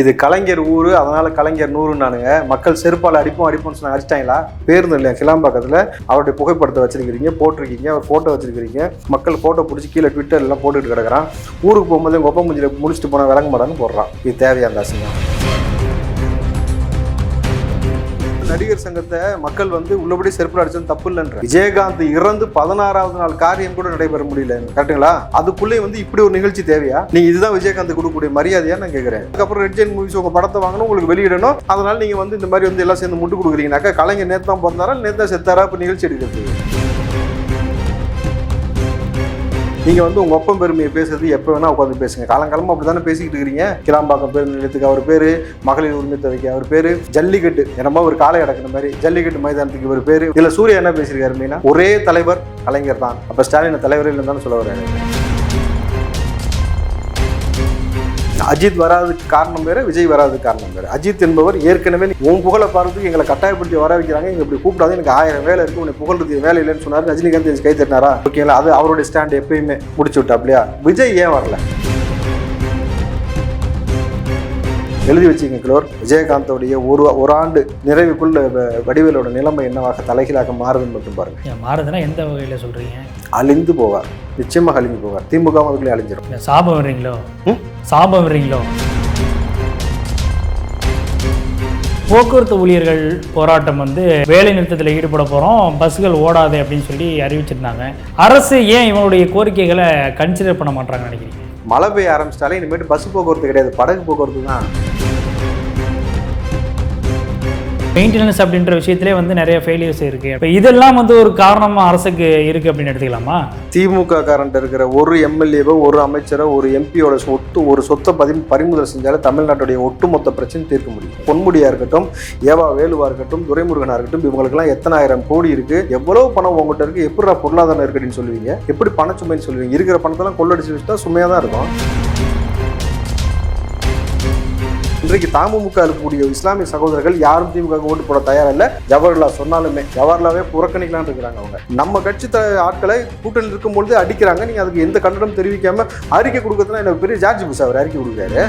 இது கலைஞர் ஊர் அதனால கலைஞர் நூறுனானுங்க மக்கள் செருப்பால் அடிப்போம் அடிப்போம்னு சொன்னாங்க. அடிச்சிட்டாங்களா? பேருந்து இல்லையா? கிளாம்பாக்கத்தில் அவருடைய புகைப்படத்தை வச்சிருக்கிறீங்க போட்டிருக்கீங்க அவர் ஃபோட்டோ வச்சிருக்கிறீங்க. மக்கள் ஃபோட்டோ பிடிச்சி கீழே ட்விட்டர் எல்லாம் போட்டுட்டு கிடக்குறான். ஊருக்கு போகும்போது எங்கள் ஒப்ப முடிச்சுட்டு போனால் விளங்க மாட்டான்னு போடுறான். இது தேவையா அந்த நடிகர் சங்கத்தை மக்கள் வந்து உள்ளபடி செருப்பு அடிச்சது தப்பு இல்லைன்ற. விஜயகாந்த் இறந்து பதினாறாவது நாள் காரியம் கூட நடைபெற முடியல. கரெக்ட்டுங்களா அதுக்குள்ளே வந்து இப்படி ஒரு நிகழ்ச்சி தேவையா? நீங்க இதுதான் விஜயகாந்த் கொடுக்கக்கூடிய மரியாதையா நான் கேட்கிறேன் அதுக்கப்புறம் ரெட் ஜெயின் மூவிஸ் உங்க படத்தை வாங்கணும் உங்களுக்கு வெளியிடணும். அதனால நீங்க வந்து இந்த மாதிரி வந்து எல்லாம் சேர்ந்து முட்டு கொடுக்குறீங்கனாக்கா கலைஞர் நேத்து தான் பிறந்தாரா நேத்து தான் செத்தாரா இப்போ நிகழ்ச்சி எடுக்கிறது? நீங்கள் வந்து உங்கள் ஒப்பம் பெருமையை பேசுறது எப்போ வேணால் உட்காந்து பேசுங்க. காலங்காலமாக அப்படி தானே பேசிக்கிட்டு இருக்கிறீங்க கிளாம்பாக்கம் பேர் நிலையத்துக்கு அவர் பேர் மகளிர் உரிமை தொகைக்கு அவர் பேர் ஜல்லிக்கட்டு என்னமோ ஒரு காலை அடக்கின மாதிரி ஜல்லிக்கட்டு மைதானத்துக்கு இவர் பேர். இதில் சூர்யா என்ன பேசியிருக்காரு அப்படின்னா ஒரே தலைவர் கலைஞர் தான். அப்போ ஸ்டாலின் தலைவர் இல்லைன்னு சொல்ல வர்றாரு. அஜித் வராததுக்கு காரணம் வேற விஜய் வராததுக்கு காரணம் வேற. அஜித் என்பவர் ஏற்கனவே உன் புகழை பாடுறதுக்கு எங்களை கட்டாயப்படுத்தி வர வைக்கிறாங்க எங்க இப்படி கூப்பிடாது எனக்கு ஆயிரம் வேலை இருக்கு உன்னை புகழ்றது வேலை இல்லைன்னு சொன்னாரு. ரஜினிகாந்த் எனக்கு கை தட்டினாரா? ஓகேங்களா அது அவருடைய ஸ்டாண்ட் எப்பயுமே முடிச்சு விட்டாப்லையா? விஜய் ஏன் வரல? எழுதி வச்சுங்க கிளோர் விஜயகாந்தோடைய ஒரு ஒரு ஆண்டு நிறைவுக்குள்ள வடிவேலோட நிலைமை என்னவாக தலைகீழாக மாறுதுன்னு மட்டும் பாருங்க. மாறுதுன்னா எந்த வகையில் சொல்கிறீங்க அழிந்து போவார். நிச்சயமாக அழிந்து போவார். திமுக அவர்களே அழிஞ்சிடும் சாபம் வர்றீங்களோ? சாபம் வர்றீங்களோ? போக்குவரத்து ஊழியர்கள் போராட்டம் வந்து வேலை நிறுத்தத்தில் ஈடுபட போகிறோம் பஸ்ஸுகள் ஓடாது அப்படின்னு சொல்லி அறிவிச்சிருந்தாங்க. அரசு ஏன் இவனுடைய கோரிக்கைகளை கன்சிடர் பண்ண மாட்டாங்கன்னு நினைக்கிறீங்க? மழை பெய்ய ஆரம்பிச்சிட்டாலே இனிமேட்டு பஸ் போக்குவரத்து கிடையாது. படகு போக்குவரத்து தான் மெயின்டெனன்ஸ் அப்படின்ற விஷயத்திலே வந்து நிறைய ஃபெயிலியர்ஸ் இருக்குது இப்போ இதெல்லாம் வந்து ஒரு காரணமாக அரசுக்கு இருக்கு அப்படின்னு எடுத்துக்கலாமா? திமுக காரண்ட் இருக்கிற ஒரு எம்எல்ஏவோ ஒரு அமைச்சரோ ஒரு எம்பியோட சொத்து ஒரு சொத்தை பதி பறிமுதல் செஞ்சாலே தமிழ்நாட்டுடைய ஒட்டுமொத்த பிரச்சனை தீர்க்க முடியும். பொன்முடியா இருக்கட்டும் ஏவா வேலுவா இருக்கட்டும் துரைமுருகனா இருக்கட்டும் இவங்களுக்கெல்லாம் எத்தனாயிரம் கோடி இருக்கு. எவ்வளவு பணம் உங்ககிட்ட இருக்கு? எப்படி பொருளாதாரம் நெருக்கடின்னு சொல்லுவீங்க? எப்படி பணச்சுமைன்னு சொல்லுவீங்க? இருக்கிற பணத்தெல்லாம் கொள்ளடிச்சு வச்சுட்டா சுமையாக தான் இருக்கும். இன்றைக்கு தமுக இருக்கக்கூடிய இஸ்லாமிய சகோதரர்கள் யாரும் திமுக ஓட்டு போட தயாரா இல்ல ஜவஹர்லா சொன்னாலுமே ஜவஹர்லாவே புறக்கணிக்கலாம் இருக்கிறாங்க அவங்க. நம்ம கட்சி ஆட்களை கூட்டணியில் இருக்கும்பொழுது அடிக்கிறாங்க. நீங்க அதுக்கு எந்த கண்டனம் தெரிவிக்காம அறிக்கை கொடுக்கறதுனா எனக்கு பெரிய ஜார்ஜ் புஷ் அவர் அறிக்கை கொடுக்குறாரு.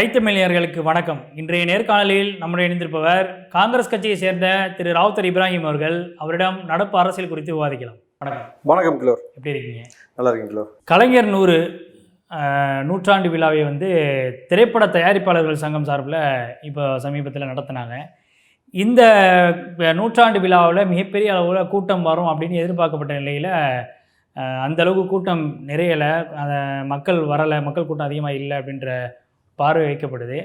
ஐத்தமிழியர்களுக்கு வணக்கம். இன்றைய நேர்காணலில் நம்முடைய இணைந்திருப்பவர் காங்கிரஸ் கட்சியை சேர்ந்த திரு ராவுத்தர் இப்ராஹிம் அவர்கள். அவரிடம் நடப்பு அரசியல் குறித்து விவாதிக்கலாம். வணக்கம். வணக்கம் கிலோர் எப்படி இருக்கீங்க? நல்லா இருக்கீங்க கிலோர் கலைஞர் நூறு நூற்றாண்டு விழாவை வந்து திரைப்பட தயாரிப்பாளர்கள் சங்கம் சார்பில் இப்போ சமீபத்தில் நடத்தினாங்க. இந்த நூற்றாண்டு விழாவில் மிகப்பெரிய அளவில் கூட்டம் வரும் அப்படின்னு எதிர்பார்க்கப்பட்ட நிலையில் அந்த அளவுக்கு கூட்டம் நிறையலை. மக்கள் வரலை மக்கள் கூட்டம் அதிகமாக இல்லை அப்படின்ற பார்வை வைக்கப்படுது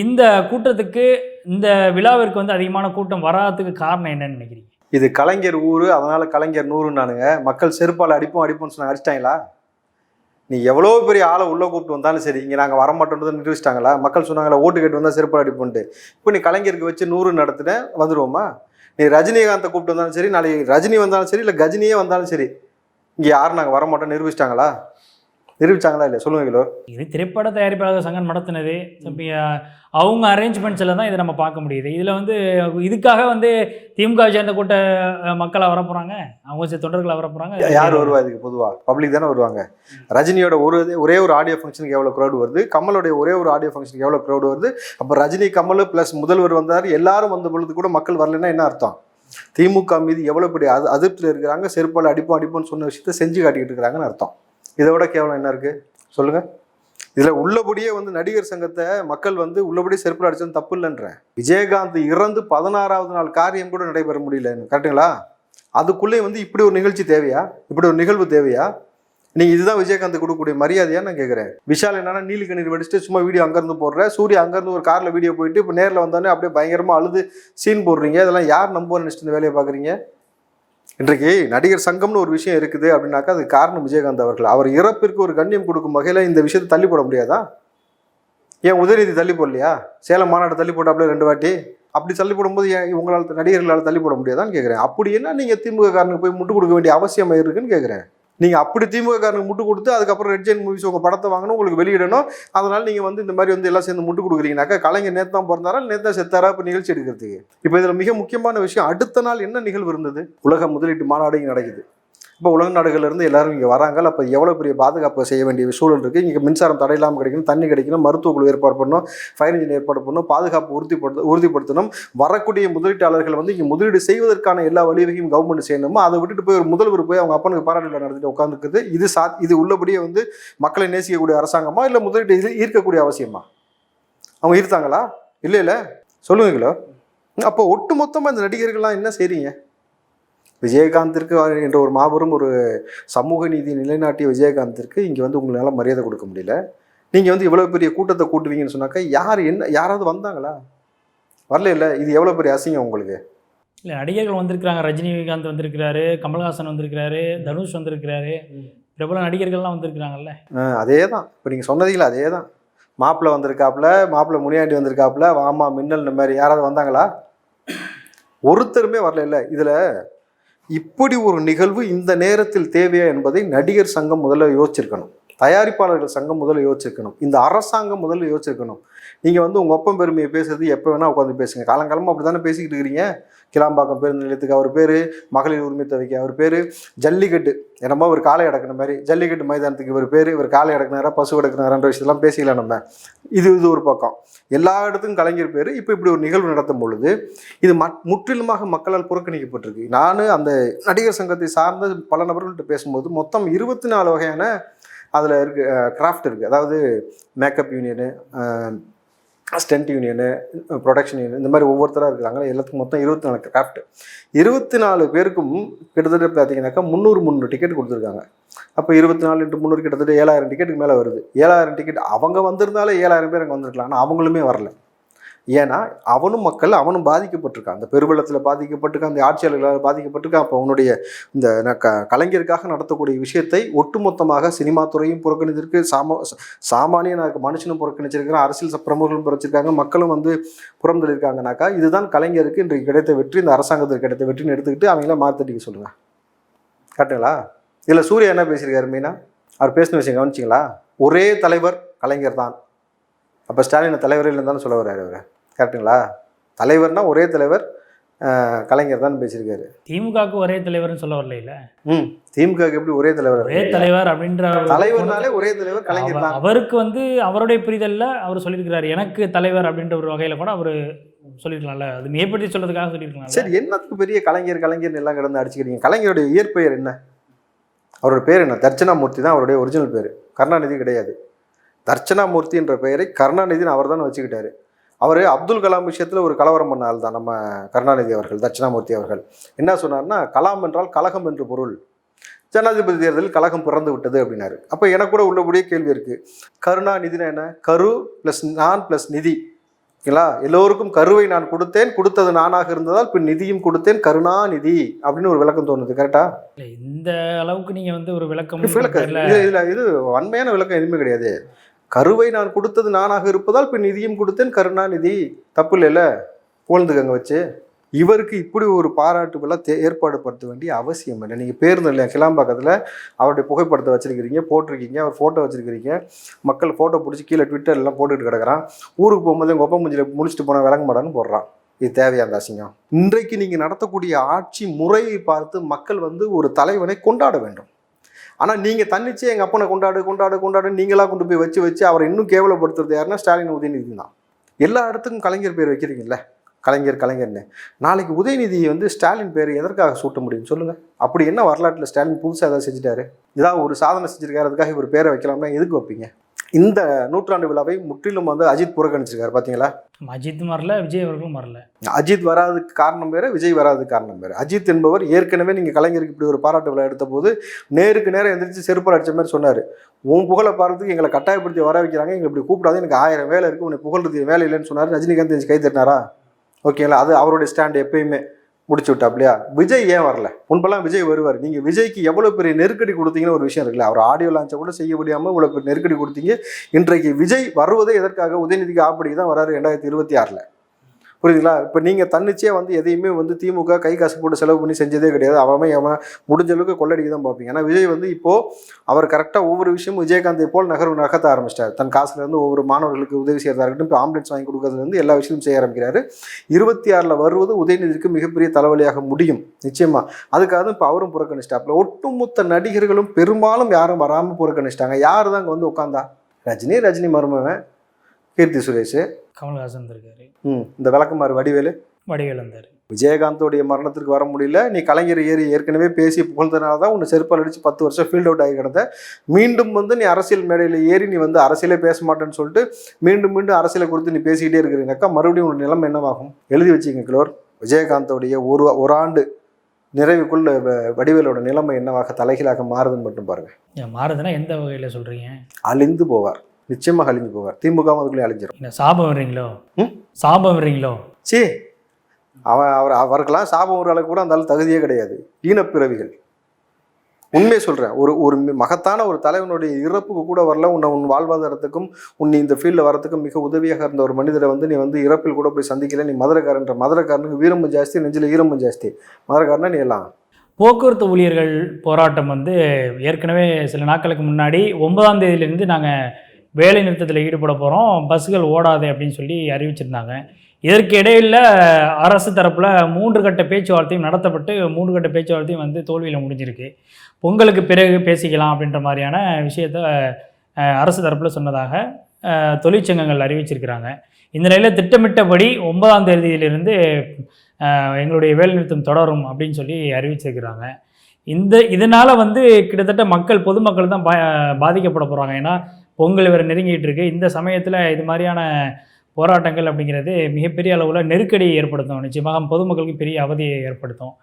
இந்த கூட்டத்துக்கு இந்த விழாவிற்கு வந்து அதிகமான கூட்டம் வராததுக்கு காரணம் என்னன்னு நினைக்கிறீங்க? இது கலைஞர் ஊர் அதனால கலைஞர் நானுங்க மக்கள் செருப்பால் அடிப்போம் அடிப்போம்னு சொன்னாங்க. அடிச்சிட்டாங்களா? நீ எவ்வளோ பெரிய ஆளை உள்ளே கூப்பிட்டு வந்தாலும் சரி இங்கே நாங்கள் வரமாட்டோன்றதை நிரூபிச்சிட்டாங்களா? மக்கள் சொன்னாங்களா ஓட்டு கேட்டு வந்தால் செருப்பால் அடிப்போன்ட்டு இப்போ நீ கலைஞருக்கு வச்சு நூறு நடத்தின வந்துடுவோமா நீ ரஜினிகாந்தை கூப்பிட்டு வந்தாலும் சரி நாளைக்கு ரஜினி வந்தாலும் சரி இல்லை கஜினியே வந்தாலும் சரி இங்கே யாரும் நாங்கள் வரமாட்டோம் நிரூபிச்சிட்டாங்களா? நிரூபிச்சாங்களா இல்லை சொல்லுங்க கிலோ. இது திரைப்பட தயாரிப்பாளர் சங்கம் நடத்தினது. அவங்க அரேஞ்ச்மெண்ட்ஸில் தான் இதை நம்ம பார்க்க முடியுது. இதில் வந்து இதுக்காக வந்து திமுக சேர்ந்த கூட்ட மக்களா வர போகிறாங்க அவங்க சே- தொண்டர்களா வர போகிறாங்க யார் வருவா இதுக்கு பொதுவாக பப்ளிக் தானே வருவாங்க. ரஜினியோட ஒரு ஒரே ஒரு ஆடியோ ஃபங்க்ஷனுக்கு எவ்வளோ க்ரௌட் வருது? கமலோடைய ஒரே ஒரு ஆடியோ ஃபங்க்ஷனுக்கு எவ்வளோ க்ரௌட் வருது? அப்போ ரஜினி கமல் ப்ளஸ் முதல்வர் வந்தார். எல்லாரும் வந்த பொழுது கூட மக்கள் வரலைன்னா என்ன அர்த்தம்? திமுக மீது எவ்வளோ பெரிய அது அதிருப்தியில் இருக்கிறாங்க? செருப்பால் அடிப்போம் அடிப்போம்னு சொன்ன விஷயத்த செஞ்சு காட்டிக்கிட்டு இருக்கிறாங்கன்னு அர்த்தம். இதை விட கேவலம் என்ன இருக்கு? சொல்லுங்க. இதில் உள்ளபடியே வந்து நடிகர் சங்கத்தை மக்கள் வந்து உள்ளபடியே செருப்பில் அடித்தது தப்பு இல்லைன்றேன் விஜயகாந்த் இறந்து பதினாறாவது நாள் காரியம் கூட நடைபெற முடியல. கரெக்டுங்களா அதுக்குள்ளே வந்து இப்படி ஒரு நிகழ்ச்சி தேவையா? இப்படி ஒரு நிகழ்வு தேவையா? நீங்கள் இதுதான் விஜயகாந்த் கொடுக்கக்கூடிய மரியாதையா நான் கேட்குறேன் விஷால் என்னன்னா நீலி கண்ணீர் வடிச்சுட்டு சும்மா வீடியோ அங்கேருந்து போடுற. சூர்யா அங்கேருந்து ஒரு காரில் வீடியோ போயிட்டு இப்போ நேரில் வந்தோடனே அப்படியே பயங்கரமாக அழுது சீன் போடுறீங்க. இதெல்லாம் யார் நம்புவோம் நினச்சிட்டு இந்த வேலையை பார்க்குறீங்க இன்றைக்கு நடிகர் சங்கம்னு ஒரு விஷயம் இருக்குது அப்படின்னாக்கா அதுக்கு காரணம் விஜயகாந்த் அவர்கள். அவர் இறப்பிற்கு ஒரு கண்ணியம் கொடுக்கும் வகையில் இந்த விஷயத்தை தள்ளி போட முடியாதா? ஏன் உதயநிதி தள்ளி போடலையா? சேலம் மாநாடு தள்ளி போட்டாப்ல ரெண்டு வாட்டி. அப்படி தள்ளி போடும்போது ஏன் உங்களால் நடிகர்களால் தள்ளி போட முடியாதான்னு கேட்குறேன் அப்படி என்ன நீங்கள் திமுக காரனுக்கு போய் முட்டு கொடுக்க வேண்டிய அவசியம் இருக்குன்னு கேட்குறேன் நீங்கள் அப்படி திமுகக்காரனுக்கு முட்டு கொடுத்து அதுக்கப்புறம் ரெட் ஜெயின் மூவிஸ் உங்கள் படத்தை வாங்கணும் உங்களுக்கு வெளியிடணும். அதனால நீங்கள் வந்து இந்த மாதிரி வந்து எல்லாம் சேர்ந்து முட்டு கொடுக்குறீங்கனாக்கா கலைஞர் நேற்று தான் பிறந்தாரா நேத்து தான் செத்தாரா இப்போ நிகழ்ச்சி எடுக்கிறதுக்கு? இப்போ இதில் மிக முக்கியமான விஷயம் அடுத்த நாள் என்ன நிகழ்வு இருந்தது? உலக முதலீட்டு மாநாடு நடக்குது. இப்போ உலக நாடுகள்லேருந்து எல்லாரும் இங்கே வராங்க. அப்போ எவ்வளோ பெரிய பாதுகாப்பு செய்ய வேண்டிய சூழல் இருக்குது இங்கே மின்சாரம் தடை இல்லாமல் கிடைக்கணும் தண்ணி கிடைக்கணும் மருத்துவ குழு ஏற்பாடு பண்ணணும் ஃபயர் இன்ஜின் ஏற்பாடு பண்ணணும் பாதுகாப்பு உறுதிப்படுத்த உறுதிப்படுத்தணும். வரக்கூடிய முதலீட்டாளர்கள் வந்து இங்கே முதலீடு செய்வதற்கான எல்லா வழிவகையும் கவர்மெண்ட் செய்யணுமோ அதை விட்டுட்டு போய் ஒரு முதல்வர் போய் அவங்க அப்பனுக்கு பாராட்டு விழா நடத்திட்டு உட்காந்துருக்குது இது சா இது உள்ளபடியே வந்து மக்களை நேசிக்கக்கூடிய அரசாங்கமா? இல்லை முதலீடு இது ஈர்க்கக்கூடிய அவசியமா? அவங்க ஈர்த்தாங்களா? இல்லை இல்லை சொல்லுவீங்களோ அப்போ ஒட்டு மொத்தமாக இந்த நடிகர்கள்லாம் என்ன செய்றீங்க? விஜயகாந்திற்கு என்ற ஒரு மாபெரும் ஒரு சமூக நீதி நிலைநாட்டிய விஜயகாந்திற்கு இங்கே வந்து உங்களால் மரியாதை கொடுக்க முடியல. நீங்கள் வந்து இவ்வளோ பெரிய கூட்டத்தை கூட்டுவீங்கன்னு சொன்னாக்கா யார் என்ன யாராவது வந்தாங்களா? வரல இல்லை இது எவ்வளோ பெரிய அசிங்கம் உங்களுக்கு? இல்லை நடிகர்கள் வந்திருக்கிறாங்க. ரஜினிகாந்த் வந்திருக்கிறாரு கமல்ஹாசன் வந்திருக்கிறாரு தனுஷ் வந்திருக்கிறாரு. பிரபல நடிகர்கள்லாம் வந்திருக்கிறாங்கல்ல. அதே தான் இப்போ நீங்கள் சொன்னதீங்களா அதே தான் மாப்பிள்ளை வந்திருக்காப்புல மாப்பிள்ளை முனியாண்டி வந்திருக்காப்புல வாமா மின்னல் இந்த மாதிரி யாராவது வந்தாங்களா? ஒருத்தருமே வரல இல்லை இதில் இப்படி ஒரு நிகழ்வு இந்த நேரத்தில் தேவையா என்பதை நடிகர் சங்கம் முதல்ல யோசிச்சிருக்கணும். தயாரிப்பாளர்கள் சங்கம் முதல்ல யோசிச்சிருக்கணும். இந்த அரசாங்கம் முதல்ல யோசிச்சிருக்கணும். நீங்கள் வந்து உங்கள் ஒப்பம் பெருமையை பேசுறது எப்போ வேணால் உட்காந்து பேசுங்க. காலங்காலமாக அப்படி தானே பேசிக்கிட்டு இருக்கிறீங்க கிளாம்பாக்கம் பேருந்து நிலையத்துக்கு அவர் பேர் மகளிர் உரிமை தொகைக்கு அவர் பேர் ஜல்லிக்கட்டு என்னமோ ஒரு காலை அடக்கின மாதிரி ஜல்லிக்கட்டு மைதானத்துக்கு இவர் பேர் இவர் காலை அடக்கினாரா பசு அடக்கினாரான்ற விஷயத்தெல்லாம் பேசிக்கலாம் நம்ம. இது இது ஒரு பக்கம். எல்லா இடத்துக்கும் கலைஞர் பேர். இப்போ இப்படி ஒரு நிகழ்வு நடத்தும் பொழுது இது மட் முற்றிலுமாக மக்களால் புறக்கணிக்கப்பட்டிருக்கு. நான் அந்த நடிகர் சங்கத்தை சார்ந்த பல நபர்கள்ட்ட பேசும்போது மொத்தம் இருபத்தி நாலு வகையான அதில் இருக்கு கிராஃப்ட் இருக்குது அதாவது makeup union stunt union production union இந்த மாதிரி ஒவ்வொருத்தராக இருக்கிறாங்க எல்லாத்துக்கும் மொத்தம் இருபத்தி நாலு கிராஃப்ட் இருபத்தி நாலு பேருக்கும் கிட்டத்தட்ட பார்த்தீங்கன்னாக்கா முந்நூறு முந்நூறு டிக்கெட் கொடுத்துருக்காங்க. அப்போ இருபத்தி நாலு இன்ட்டு முந்நூறு கிட்டத்தட்ட ஏழாயிரம் டிக்கெட்டுக்கு மேலே வருது. ஏழாயிரம் டிக்கெட் அவங்க வந்திருந்தாலே ஏழாயிரம் பேர் அங்கே வந்திருக்கலாம் ஆனால் அவங்களுமே வரல. ஏன்னா அவனும் மக்கள் அவனும் பாதிக்கப்பட்டிருக்கான் அந்த பெருவெள்ளத்தில் பாதிக்கப்பட்டிருக்கான் அந்த ஆட்சியாளர்களால் பாதிக்கப்பட்டிருக்கான் அப்போ அவனுடைய இந்த க கலைஞருக்காக நடத்தக்கூடிய விஷயத்தை ஒட்டுமொத்தமாக சினிமா துறையும் புறக்கணித்திருக்கு. சாம சாமானியனாக மனுஷனும் புறக்கணிச்சிருக்கிறான். அரசியல் பிரமுகர்களும் புறச்சிருக்காங்க. மக்களும் வந்து புறந்தளிருக்காங்கனாக்கா இதுதான் கலைஞருக்கு இன்றைக்கு கிடைத்த வெற்றி. இந்த அரசாங்கத்திற்கு கிடைத்த வெற்றின்னு எடுத்துக்கிட்டு அவங்கள மாற்றிட்டிக்க சொல்லுங்க. கரெக்டுங்களா? இதில் சூர்யா என்ன பேசியிருக்காரு மீனா? அவர் பேசின விஷயம் கவனிச்சிங்களா? ஒரே தலைவர் கலைஞர் தான் அப்போ ஸ்டாலின் தலைவர் இல்லைன்னு சொல்ல வர்றாரு அவர். கரெக்டுங்களா தலைவர்னா ஒரே தலைவர் கலைஞர் தான் பேசியிருக்காரு. திமுகவுக்கு ஒரே தலைவர்னு சொல்ல வரல இல்ல ம் திமுகவுக்கு எப்படி ஒரே தலைவர் ஒரே தலைவர் அப்படின்ற தலைவர்னாலே ஒரே தலைவர் கலைஞர் தான். அவருக்கு வந்து அவருடைய புரிதல்ல அவர் சொல்லியிருக்கிறாரு. எனக்கு தலைவர் அப்படின்ற ஒரு வகையில கூட அவர் சொல்லியிருக்கலாம்ல. அது மேம்படுத்தி சொல்றதுக்காக சொல்லியிருக்கலாம் சரி என்னத்துக்கு பெரிய கலைஞர் கலைஞர் எல்லாம் கிடந்து அடிச்சுக்கிறீங்க? கலைஞருடைய இயற்பெயர் என்ன? அவரோட பேர் என்ன? தர்ச்சனாமூர்த்தி தான் அவருடைய ஒரிஜினல் பேர். கருணாநிதி கிடையாது. தர்ச்சனாமூர்த்தி என்ற பெயரை கருணாநிதினு அவர் தான் வச்சுக்கிட்டாரு. அவர் அப்துல் கலாம் விஷயத்தில் ஒரு கலவரம் பண்ண ஆள் தான் நம்ம கருணாநிதி அவர்கள் தட்சிணாமூர்த்தி அவர்கள். என்ன சொன்னார்னா கலாம் என்றால் கலகம் என்று பொருள். ஜனாதிபதி தேர்தலில் கலகம் பிறந்து விட்டது அப்படின்னாரு. அப்போ எனக்கு கூட உள்ளபடியே கேள்வி இருக்குது கருணாநிதினா என்ன? கரு ப்ளஸ் நான் ப்ளஸ் நிதி. ஓகேங்களா எல்லோருக்கும் கருவை நான் கொடுத்தேன் கொடுத்தது நானாக இருந்ததால் பின் நிதியும் கொடுத்தேன் கருணாநிதி அப்படின்னு ஒரு விளக்கம் தோணுது. கரெக்டா இந்த அளவுக்கு நீங்க வந்து ஒரு விளக்கம் விளக்கம். இல்ல. இதுல இது வன்மையான விளக்கம் எதுவுமே கிடையாது. கருவை நான் கொடுத்தது நானாக இருப்பதால் பின் நிதியும் கொடுத்தேன். கருணாநிதி தப்பு இல்லைல்ல புகழ்ந்துக்கங்க வச்சு. இவருக்கு இப்படி ஒரு பாராட்டு விழா தே ஏற்பாடு படுத்த வேண்டிய அவசியம் இல்லை. நீங்கள் பேருந்து இல்லையா? கிளாம்பாக்கத்தில் அவருடைய புகைப்படத்தை வச்சுருக்கிறீங்க போட்டிருக்கீங்க அவர் ஃபோட்டோ வச்சுருக்கிறீங்க. மக்கள் ஃபோட்டோ பிடிச்சி கீழே ட்விட்டர்லாம் போட்டுக்கிட்டு கிடக்கிறான். ஊருக்கு போகும்போது எங்கள் ஒப்ப முடிச்சுட்டு போனால் விளங்க மாட்டான்னு போடுறான். இது தேவையா அந்த அசிங்கம்? இன்றைக்கு நீங்கள் நடத்தக்கூடிய ஆட்சி முறையை பார்த்து மக்கள் வந்து ஒரு தலைவனை கொண்டாட வேண்டும். ஆனால் நீங்கள் தன்னிச்சு எங்கள் அப்பனை கொண்டாடு கொண்டாடு கொண்டாடு நீங்களாக கொண்டு போய் வச்சு வச்சு அவரை இன்னும் கேவலப்படுத்துறது யாருன்னா ஸ்டாலின் உதயநிதி தான். எல்லா இடத்துக்கும் கலைஞர் பேர் வைக்கிறீங்கல்ல? கலைஞர் கலைஞர்னு. நாளைக்கு உதயநிதியை வந்து ஸ்டாலின் பேர் எதற்காக சூட்ட முடியும் சொல்லுங்கள் அப்படி என்ன வரலாற்றில் ஸ்டாலின் புதுசாக ஏதாவது செஞ்சுட்டாரு? ஏதாவது ஒரு சாதனை செஞ்சிருக்காரு அதுக்காக இவர் பேரை வைக்கலாம்னா எதுக்கு வைப்பீங்க? இந்த நூற்றாண்டு விழாவை முற்றிலும் வந்து அஜித் புறக்கணிச்சிருக்காரு பார்த்தீங்களா அஜித் வரல விஜய் அவர்களும் வரல. அஜித் வராததுக்கு காரணம் வேறு விஜய் வராததுக்கு காரணம் வேறு. அஜித் என்பவர் ஏற்கனவே நீங்கள் கலைஞருக்கு இப்படி ஒரு பாராட்டு விழா எடுத்த போது நேருக்கு நேரம் எந்திரிச்சு செருப்பால் அடிச்ச மாதிரி சொன்னார். உன் புகழை பாடுறதுக்கு எங்களை கட்டாயப்படுத்தி வர வைக்கிறாங்க எங்களை இப்படி கூப்பிடாது எனக்கு ஆயிரம் வேலை இருக்குது உன்னை புகழ்றது வேலை இல்லைன்னு சொன்னார் ரஜினிகாந்த் கை தட்டினாரா? ஓகேங்களா அது அவருடைய ஸ்டாண்ட் எப்பயுமே. முடிச்சு விட்டாப்லையா விஜய் ஏன் வரல? முன்பெல்லாம் விஜய் வருவார். நீங்கள் விஜய்க்கு எவ்வளோ பெரிய நெருக்கடி கொடுத்தீங்கன்னு ஒரு விஷயம் இருக்குல்ல? அவர் ஆடியோ லான்ச்சை கூட செய்ய முடியாமல் இவ்வளோ பெரிய நெருக்கடி கொடுத்தீங்க. இன்றைக்கு விஜய் வருவதே எதற்காக? உதயநிதிக்கு ஆப்படிக்கு தான் வராரு ரெண்டாயிரத்தி இருபத்தி ஆறில். புரியுதுங்களா? இப்போ நீங்கள் தன்னிச்சையாக வந்து எதையுமே வந்து திமுக கை காசு போட்டு செலவு பண்ணி செஞ்சதே கிடையாது. அவன் அவன் முடிஞ்ச அளவுக்கு கொள்ளடிக்க தான் பார்ப்பீங்க. ஏன்னா விஜய் வந்து இப்போது அவர் கரெக்டாக ஒவ்வொரு விஷயமும் விஜயகாந்தை போல் நகர்வு நகர்த்த ஆரம்பிச்சிட்டார். தன் காசுலேருந்து ஒவ்வொரு மாணவர்களுக்கு உதவி செய்கிறதா இருக்கட்டும் இப்போ ஆம்புலன்ஸ் வாங்கி கொடுக்கறதுலேருந்து எல்லா விஷயமும் செய்ய ஆரம்பிக்கிறாரு. இருபத்தி ஆறில் வருவது உதயநிதிக்கு மிகப்பெரிய தலைவலியாக முடியும். நிச்சயமாக அதுக்காக இப்போ அவரும் புறக்கணிச்சிட்டாப்ல ஒட்டுமொத்த நடிகர்களும் பெரும்பாலும் யாரும் வராமல் புறக்கணிச்சிட்டாங்க. யார் தான் அங்கே வந்து உட்காந்தா? ரஜினி ரஜினி மருமவன் கீர்த்தி சுரேஷ். கமல்ஹாசன் இருக்காரு இந்த விளக்கமாறு வடிவேலு? வடிவேல் இருந்தார் விஜயகாந்தோடைய மரணத்திற்கு வர முடியல. நீ கலைஞர் ஏறி ஏற்கனவே பேசி புகழ்ந்தனால தான் உன்னை செருப்பால் அடிச்சு பத்து வருஷம் ஃபீல்ட் அவுட் ஆகி கிடந்த. மீண்டும் வந்து நீ அரசியல் மேடையில் ஏறி நீ வந்து அரசியலே பேச மாட்டேன்னு சொல்லிட்டு மீண்டும் மீண்டும் அரசியலை குறித்து நீ பேசிக்கிட்டே இருக்கிறீங்கக்கா மறுபடியும் உன் நிலைமை என்னவாகும்? எழுதி வச்சுங்க கிளோர் விஜயகாந்தோடைய ஒரு ஒரு ஆண்டு நிறைவுக்குள்ள வடிவேலோட நிலைமை என்னவாக தலைகீழாக மாறுதுன்னு மட்டும் பாருங்க. மாறுதுன்னா எந்த வகையில் சொல்கிறீங்க அழிந்து போவார். நிச்சயமாக அழிஞ்சு போவார். திமுக அதுக்குள்ளே அழிஞ்சிரும். என்ன சாபம் வர்றீங்களோ? சாபம் வர்றீங்களோ? சீ அவன் அவர் அவருக்கெல்லாம் சாபம் ஒரு அளவுக்கு கூட அந்த தகுதியே கிடையாது. ஈனப்பிறவிகள். உண்மையை சொல்கிறேன் ஒரு ஒரு மகத்தான ஒரு தலைவனுடைய இறப்புக்கு கூட வரல. உன்னை உன் வாழ்வாதாரத்துக்கும் உன் இந்த ஃபீல்டில் வரத்துக்கும் மிக உதவியாக இருந்த ஒரு மனிதரை வந்து நீ வந்து இறப்பில் கூட போய் சந்திக்கல. நீ மதுரைக்காரன்ற மதுரைக்காரனுக்கு வீரமும் ஜாஸ்தி நெஞ்சில் ஈரமும் ஜாஸ்தி. மதுரைக்காரனா நீ எல்லாம்? போக்குவரத்து ஊழியர்கள் போராட்டம் வந்து ஏற்கனவே சில நாட்களுக்கு முன்னாடி ஒன்பதாம் தேதியிலேருந்து நாங்கள் வேலை நிறுத்தத்தில் ஈடுபட போகிறோம் பஸ்ஸுகள் ஓடாது அப்படின்னு சொல்லி அறிவிச்சிருந்தாங்க. இதற்கு இடையில் அரசு தரப்பில் மூன்று கட்ட பேச்சுவார்த்தையும் நடத்தப்பட்டு மூன்று கட்ட பேச்சுவார்த்தையும் வந்து தோல்வியில் முடிஞ்சிருக்கு. பொங்கலுக்கு பிறகு பேசிக்கலாம் அப்படின்ற மாதிரியான விஷயத்த அரசு தரப்பில் சொன்னதாக தொழிற்சங்கங்கள் அறிவிச்சிருக்கிறாங்க. இந்த நிலையில் திட்டமிட்டபடி ஒன்பதாம் தேதியிலிருந்து எங்களுடைய வேலைநிறுத்தம் தொடரும் அப்படின்னு சொல்லி அறிவிச்சிருக்கிறாங்க. இந்த இதனால் வந்து கிட்டத்தட்ட மக்கள் பொதுமக்கள் தான் பா பாதிக்கப்பட போகிறாங்க ஏன்னா பொங்கல் வேறு நெருங்கிட்டு இருக்கு. இந்த சமயத்தில் இது மாதிரியான போராட்டங்கள் அப்படிங்கிறது மிகப்பெரிய அளவில் நெருக்கடியை ஏற்படுத்தும். நிச்சயமாக பொதுமக்களுக்கு பெரிய அவதியை ஏற்படுத்தும்.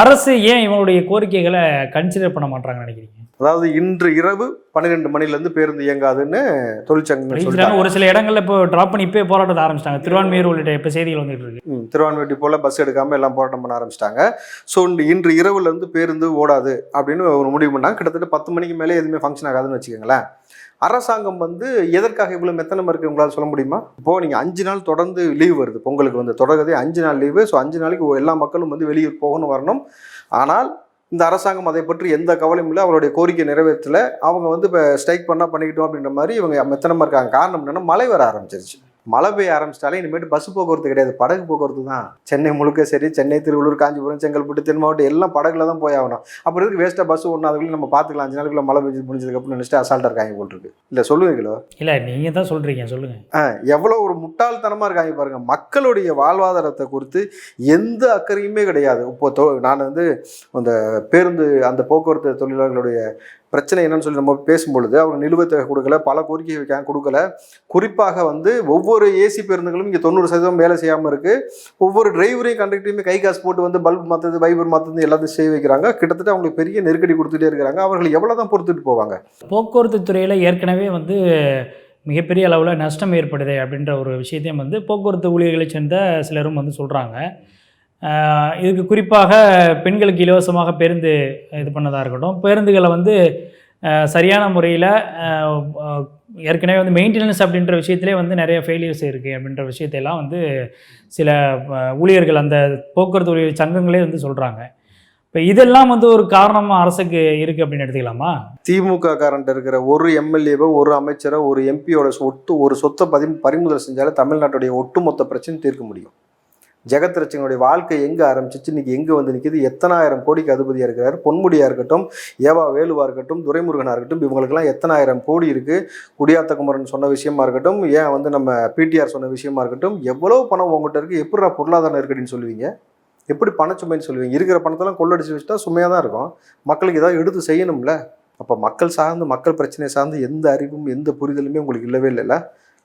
அரசு ஏன் இவங்களுடைய கோரிக்கைகளை கன்சிடர் பண்ண மாட்டாங்கன்னு நினைக்கிறீங்க? அதாவது இன்று இரவு பன்னிரெண்டு மணிலேருந்து பேருந்து இயங்காதுன்னு தொழிற்சங்கங்கள் ஒரு சில இடங்கள்ல இப்போ ட்ராப் பண்ணி இப்போ போராட்டத்தை ஆரம்பிச்சிட்டாங்க. திருவான்மையூர் உள்ளிட்ட இப்போ செய்திகள் வந்துட்டு இருக்கு. திருவான்மியூர் டிப்போல பஸ் எடுக்காம எல்லாம் போராட்டம் பண்ண ஆரம்பிச்சிட்டாங்க. ஸோ இன்று இரவுல இருந்து பேருந்து ஓடாது அப்படின்னு ஒரு முடிவு பண்ணாங்க. கிட்டத்தட்ட பத்து மணிக்கு மேலே எதுவுமே ஃபங்க்ஷன் ஆகாதுன்னு வச்சுக்கோங்களேன். அரசாங்கம் வந்து எதற்காக இவ்வளோ மெத்தனம் இருக்கு உங்களால் சொல்ல முடியுமா? இப்போ நீங்கள் அஞ்சு நாள் தொடர்ந்து லீவ் வருது. பொங்கலுக்கு வந்து தொடர்கதே அஞ்சு நாள் லீவு ஸோ அஞ்சு நாளைக்கு எல்லா மக்களும் வந்து வெளியூர் போகணும் வரணும். ஆனால் இந்த அரசாங்கம் அதை பற்றி எந்த கவலையும் இல்லை. அவருடைய கோரிக்கை நிறைவேற்றல. அவங்க வந்து இப்போ ஸ்ட்ரைக் பண்ணால் பண்ணிக்கிட்டோம் அப்படின்ற மாதிரி இவங்க மெத்தனமாக இருக்காங்க. காரணம் என்னென்னா மழை வர ஆரம்பிச்சிருச்சு. மழை பெய்ய ஆரம்பிச்சிட்டாலே இனிமேட்டு பஸ் போக்குவரத்து கிடையாது. படகு போக்குவரத்து தான். சென்னை முழுக்க சரி சென்னை திருவள்ளூர் காஞ்சிபுரம் செங்கல்பட்டு தென் மாவட்டம் எல்லாம் படகுல தான் போய் ஆகணும். அப்புறம் இதுக்கு வேஸ்ட்டாக பஸ் ஒன்று அதுக்குள்ளே நம்ம பார்த்துக்கலாம் அஞ்சு நாளுக்குள்ள மழை பெஞ்சு முடிஞ்சதுக்கப்புறம் நினச்சிட்டு அசால்ட்டாக இருக்காங்க போட்டிருக்கு இல்லை சொல்லுவீங்களோ இல்லை நீங்கள் தான் சொல்கிறீங்க சொல்லுங்கள் எவ்வளோ ஒரு முட்டாள்தனமாக இருக்காங்க பாருங்க. மக்களுடைய வாழ்வாதாரத்தை குறித்து எந்த அக்கறையுமே கிடையாது. இப்போ நான் வந்து அந்த பேருந்து அந்த போக்குவரத்து தொழிலாளர்களுடைய பிரச்சனை என்னன்னு சொல்லி நம்ம பேசும்பொழுது அவங்க நிலுவைத் தொகை கொடுக்கல பல கோரிக்கை வைக்க கொடுக்கல. குறிப்பாக வந்து ஒவ்வொரு ஏசி பேருந்துகளும் இங்கே தொண்ணூறு சதவீதம் வேலை செய்யாமல் இருக்குது ஒவ்வொரு டிரைவரையும் கண்டக்டரையுமே கை காசு போட்டு வந்து பல்ப் மாற்றுறது வைபர் மாற்றுறது எல்லாத்தையும் செய்ய வைக்கிறாங்க. கிட்டத்தட்ட அவங்களுக்கு பெரிய நெருக்கடி கொடுத்துட்டே இருக்கிறாங்க. அவர்கள் எவ்வளோ தான் பொறுத்துட்டு போவாங்க? போக்குவரத்து துறையில் ஏற்கனவே வந்து மிகப்பெரிய அளவில் நஷ்டம் ஏற்படுது அப்படின்ற ஒரு விஷயத்தையும் வந்து போக்குவரத்து ஊழியர்களை சேர்ந்த சிலரும் வந்து சொல்கிறாங்க இதுக்கு குறிப்பாக பெண்களுக்கு இலவசமாக பேருந்து இது பண்ணதாக இருக்கட்டும். பேருந்துகளை வந்து சரியான முறையில் ஏற்கனவே வந்து மெயின்டெனன்ஸ் அப்படின்ற விஷயத்திலே வந்து நிறைய ஃபெயிலியர்ஸ் இருக்குது அப்படின்ற விஷயத்தையெல்லாம் வந்து சில ஊழியர்கள் அந்த போக்குவரத்து ஊழியர் சங்கங்களே வந்து சொல்கிறாங்க இப்போ இதெல்லாம் வந்து ஒரு காரணமாக அரசுக்கு இருக்குது அப்படின்னு எடுத்துக்கலாமா? திமுக காரண்ட் இருக்கிற ஒரு எம்எல்ஏவோ ஒரு அமைச்சரோ ஒரு எம்பியோட சொத்து ஒரு சொத்தை பதி பறிமுதல் செஞ்சாலே தமிழ்நாட்டுடைய ஒட்டுமொத்த பிரச்சனை தீர்க்க முடியும். ஜெகத்ரட்சகனுடைய வாழ்க்கை எங்கே ஆரம்பிச்சிச்சு? இன்னைக்கு எங்கே வந்து நிற்கிது எத்தனாயிரம் கோடிக்கு அதிபதியாக இருக்கிறார்? பொன்முடியாக இருக்கட்டும் ஏவா வேலுவா இருக்கட்டும் துரைமுருகனாக இருக்கட்டும் இவங்களுக்கெல்லாம் எத்தனாயிரம் கோடி இருக்குது குடியாத்த குமரன் சொன்ன விஷயமா இருக்கட்டும் ஏன் வந்து நம்ம பிடிஆர் சொன்ன விஷயமா இருக்கட்டும் எவ்வளோ பணம் உங்கள்கிட்ட இருக்குது எப்படிடா பொருளாதார நெருக்கடின்னு சொல்லுவீங்க? எப்படி பணச்சுமைன்னு சொல்லுவீங்க? இருக்கிற பணத்தெல்லாம் கொள்ளடிச்சு வச்சுட்டா சுமையாக தான் இருக்கும். மக்களுக்கு ஏதாவது எடுத்து செய்யணும்ல. அப்போ மக்கள் சார்ந்து மக்கள் பிரச்சனை சார்ந்து எந்த அறிவும் எந்த புரிதலுமே உங்களுக்கு இல்லவே இல்லைல்ல.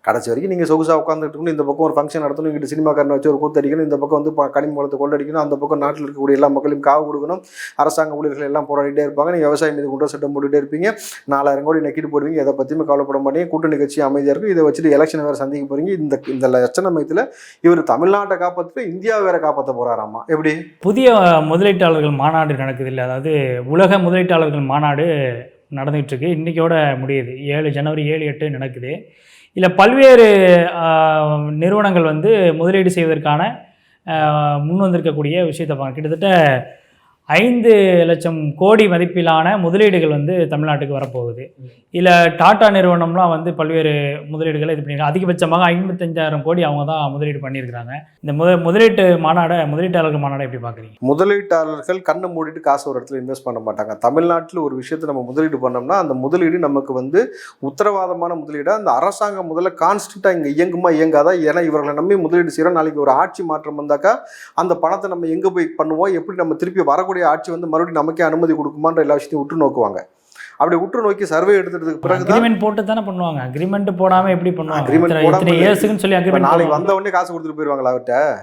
கடைசி வரைக்கும் நீங்கள் சொகுசாக உட்காந்துட்டு இந்த பக்கம் ஒரு ஃபங்க்ஷன் நடத்தணும். இங்கிட்டு சினிமாக்காரனை வச்சு ஒரு கூத்தடிக்கணும் இந்த பக்கம் வந்து ப- கனிமூலத்தை கொள்ளடிக்கணும். அந்த பக்கம் நாட்டில் இருக்கக்கூடிய எல்லா மக்களையும் காவு கொடுக்கணும். அரசாங்க ஊழியர்கள் எல்லாம் போராடிட்டே இருப்பாங்க. நீங்கள் விவசாயம் மீது குண்டர் சட்டம் போட்டுகிட்டே இருப்பீங்க. நாலாயிரம் கோடி நக்கிட்டு போடுவீங்க. எதை பற்றியுமே கவலைப்பட மாட்டீங்க. கூட்டணி கட்சி அமைதியாக இருக்கும். இதை வச்சுட்டு எலெக்ஷன் வேறு சந்திக்க போகிறீங்க இந்த இந்த லட்சண மையத்தில் இவர் தமிழ்நாட்டை காப்பாற்றிட்டு இந்தியாவை வேற காப்பாற்ற போகிறாராமா எப்படி? புதிய முதலீட்டாளர்கள் மாநாடு நடக்குது இல்லை அதாவது உலக முதலீட்டாளர்கள் மாநாடு நடந்துகிட்ருக்கு இன்றைக்கோட முடியுது. ஏழு ஜனவரி ஏழு எட்டு நடக்குது. இல்லை பல்வேறு நிறுவனங்கள் வந்து முதலீடு செய்வதற்கான முன் வந்திருக்கக்கூடிய விஷயத்தை பார்க்க கிட்டத்தட்ட ஐந்து லட்சம் கோடி மதிப்பிலான முதலீடுகள் வந்து தமிழ்நாட்டுக்கு வரப்போகுது. இல்லை டாடா நிறுவனம்லாம் வந்து பல்வேறு முதலீடுகளை இது பண்ணியிருக்காங்க. அதிகபட்சமாக ஐம்பத்தஞ்சாயிரம் கோடி அவங்க தான் முதலீடு பண்ணியிருக்கிறாங்க. இந்த முத முதலீட்டு மாநாடை முதலீட்டாளர்கள் மாநாடை எப்படி பார்க்குறீங்க? முதலீட்டாளர்கள் கண்ணை மூடிட்டு காசு ஒரு இடத்துல இன்வெஸ்ட் பண்ண மாட்டாங்க. தமிழ்நாட்டில் ஒரு விஷயத்தை நம்ம முதலீடு பண்ணோம்னா அந்த முதலீடு நமக்கு வந்து உத்தரவாதமான முதலீடாக அந்த அரசாங்கம் முதல்ல கான்ஸ்டண்ட்டாக இங்கே இயங்குமா இயங்காதா ஏன்னா இவர்களை நம்பி முதலீடு செய்கிறோம் நாளைக்கு ஒரு ஆட்சி மாற்றம் வந்தாக்கா அந்த பணத்தை நம்ம எங்கே போய் பண்ணுவோம்? எப்படி நம்ம திருப்பி வரக்கூடிய ஆட்சி வந்து மறுபடியும் நமக்கே அனுமதி கொடுக்குமான்ற எல்லா விஷயத்தையும் உற்று நோக்குவாங்க. அப்படி உற்று நோக்கி சர்வே எடுத்ததுக்கு பிறகு அக்ரிமெண்ட் போட்டு தானே பண்ணுவாங்க. அக்ரிமெண்ட் போடாமல் எப்படி பண்ணுவாங்க? இத்தனை- போடாம சொல்லி அக்ரிமெண்ட் நாளைக்கு வந்த உடனே காசு கொடுத்துட்டு போயிருவாங்களா அவர்கிட்ட?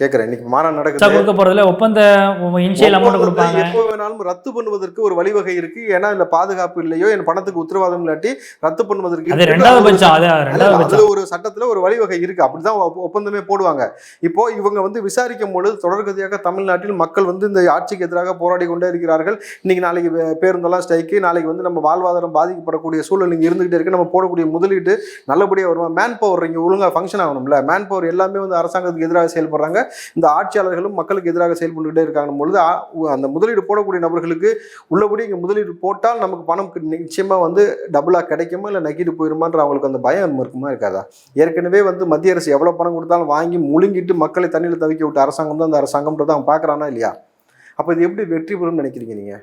கேட்குறேன் இன்னைக்கு மாநாடு நடக்குது. கொடுக்க போகிறதுல ஒப்பந்த இனிஷியல் அமௌண்ட் கொடுப்பாங்க. எப்போ வேணாலும் ரத்து பண்ணுவதற்கு ஒரு வழிவகை இருக்கு. ஏன்னா இல்ல பாதுகாப்பு இல்லையோ என் பணத்துக்கு உத்தரவாதம் இல்லாட்டி ரத்து பண்ணுவதற்கு அது. ரெண்டாவது பட்சம் அது. ரெண்டாவது பட்சம். ஒரு சட்டத்துல ஒரு வழிவகை இருக்கு. அப்படிதான் ஒப்ப- ஒப்பந்தமே போடுவாங்க. இப்போ இவங்க வந்து விசாரிக்கும் பொழுது தொடர்கதையாக தமிழ்நாட்டில் மக்கள் வந்து இந்த ஆட்சிக்கு எதிராக போராடி கொண்டே இருக்கிறார்கள். இன்னைக்கு நாளைக்கு பேருந்தெல்லாம் ஸ்ட்ரைக்கு நாளைக்கு வந்து நம்ம வாழ்வாதாரம் பாதிக்கப்படக்கூடிய சூழல் இங்கே இருந்துகிட்டே இருக்கு. நம்ம போடக்கூடிய முதலீடு நல்லபடியாக வருமா? மேன் பவர் இங்கே ஒழுங்காக ஃபங்க்ஷன் ஆகணும்ல. மேன் பவர் எல்லாமே வந்து அரசாங்கத்துக்கு எதிராக செயல்படுறாங்க. இந்த ஆட்சியாளர்களும் மக்களுக்கு எதிராக செயல்பட்டுக்கிட்டே இருக்காங்க. பொழுது அந்த முதலீடு போடக்கூடிய நபர்களுக்கு உள்ளபடி இங்கே முதலீடு போட்டால் நமக்கு பணம் நிச்சயமாக வந்து டபுளாக கிடைக்குமா இல்லை நக்கிட்டு போயிருமான்ற அவங்களுக்கு அந்த பயம் இருக்குமா இருக்காதா? ஏற்கனவே வந்து மத்திய அரசு எவ்வளோ பணம் கொடுத்தாலும் வாங்கி முழுங்கிட்டு மக்களை தண்ணியில் தவிக்க விட்ட அரசாங்கம் தான் அந்த அரசாங்கம்ன்றதை அவன் பார்க்குறானா இல்லையா? அப்போ இது எப்படி வெற்றி பெறும்னு நினைக்கிறீங்க நீங்கள்